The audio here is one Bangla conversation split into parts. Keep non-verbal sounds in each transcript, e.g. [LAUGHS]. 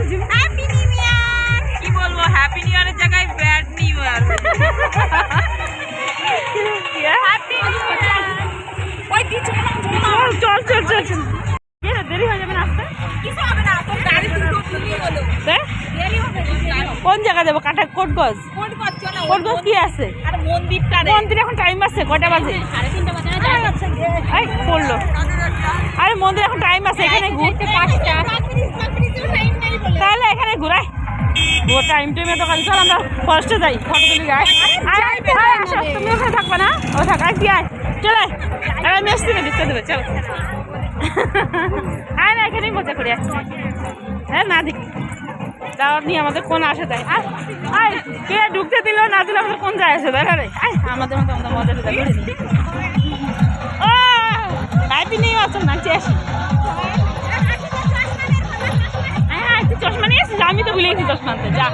হ্যাপি নিউ ইয়ার কি বলব হ্যাপি নিউ ইয়ারের জায়গায় bad new year happy new year ওই দিচ্ছে চল চল চল চল দেরি হয়ে যাবে না আসতে? কিছু হবে না তোর গাড়ি তুই হলো? দেরি হবে কোন জায়গা যাব? কাটা কোট গজ কোন করছ না কোট গজ কি আছে? মন্দির এখন টাইম আছে কয়টা বাজে? পড়ল। আরে মন্দির এখন টাইম আছে এখানে ও টাইম টাইমে কাজ চল আমরা ফরেস্টে যাই ফটো তুলি যাই তুমি ওখানে থাকবে না? ও থাক, আয় কি আয়। চলে আমি এসছি না দেবে, চল। [LAUGHS] আয় না এখানেই মজা করি। হ্যাঁ না দেখি। দাওয়াত নিয়ে আমাদের কোন আসে তাই আয় আয়, কে ঢুকতে দিল, না দিলে, আমাদের কোন যায় আছে দেখা রে আমাদের মতো আমাদের মজা টজা করি ও হ্যাপি নিউ ইয়ার চল নাচে আসি? আমি তো ভুলে গেছি চশমা আনতে যা।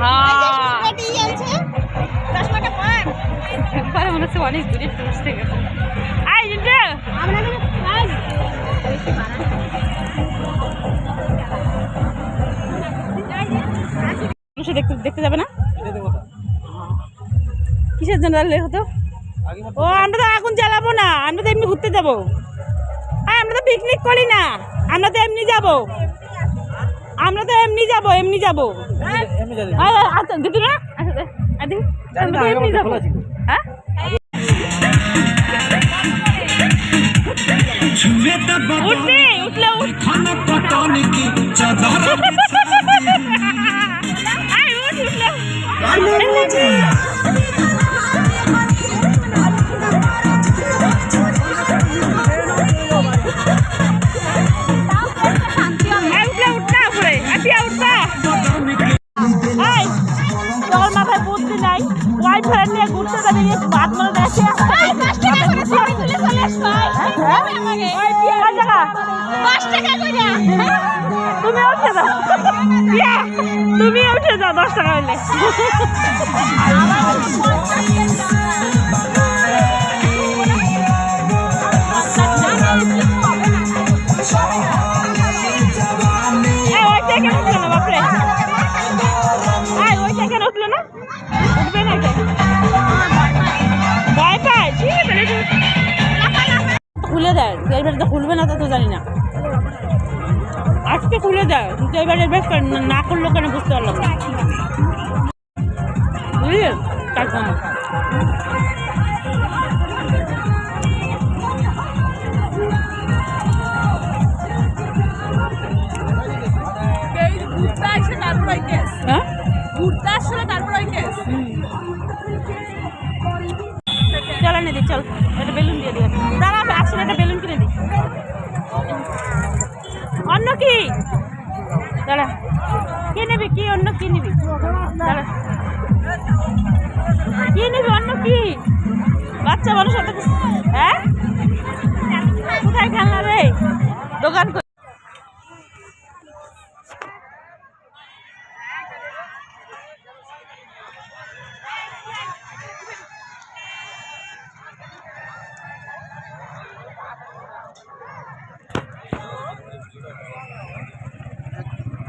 হ্যাঁ। মনে হচ্ছে অনেক দূরে পৌঁছতে গেছে। দেখতে যাবে না? কিসের জন্য হতো? ও, আমরা তো আগুন না, আমরা তো এমনি ঘুরতে যাব। আমরা তো পিকনিক করি না, আমরা তো এমনি যাব। আমরা তো এমনি যাব এমনি যাব। আচ্ছা দেখি না? দে, আয় দেখি। আমরা তো এমনি যাব। হ্যাঁ? উঠবি উঠলে বুদ্ধি নাই। ওয়াইফ ফ্রেন্ড নিয়ে ঘুরতে যাবি বাদ মনে দেখে তুমি উঠে যাও। তুমি উঠে যাও দশ টাকা হইলে। এবার তো খুলবে না তা, তো জানি না। আজকে খুলে দেয়, কিন্তু এবারে বেশ না করল কেন বুঝতে পারলাম বুঝলি? চল, একটা বেলুন দিয়ে দিও। দাঁড়া আসলে একটা বেলুন কিনে দি অন্য কি? দাঁড়া। কি নিবি, কি অন্য কি নিবি? দাঁড়া। কি নিবি অন্য কি? বাচ্চা মানুষ হ্যাঁ? কোথায় খেলনা রে? দোকান কই? আমার একটা ভাই আছে বলো,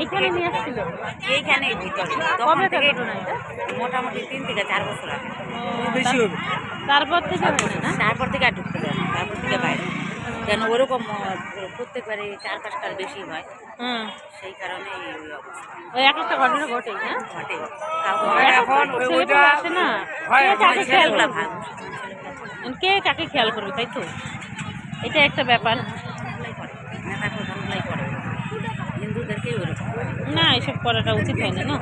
এইখানে নিয়ে আসছিল এইখানে ভিতরে কবে থেকে মোটামুটি তিন থেকে চার বছর আগে বেশি হবে তারপর থেকে না তারপর থেকে আর ঢুকতে দেয় না তারপর থেকে বাইরে যেন ওরকম প্রত্যেকবারে চার পাঁচটার বেশি হয় সেই কারণে ওই এক একটা ঘটনা ঘটেই না ঘটে হয় এখন ওইটা আসে না কে কাকে খেয়াল করবে কে কাকে খেয়াল করবে তাই তো এটা একটা ব্যাপার নেতা প্রধানগুলাই করে না এসব করাটা উচিত হয় না না?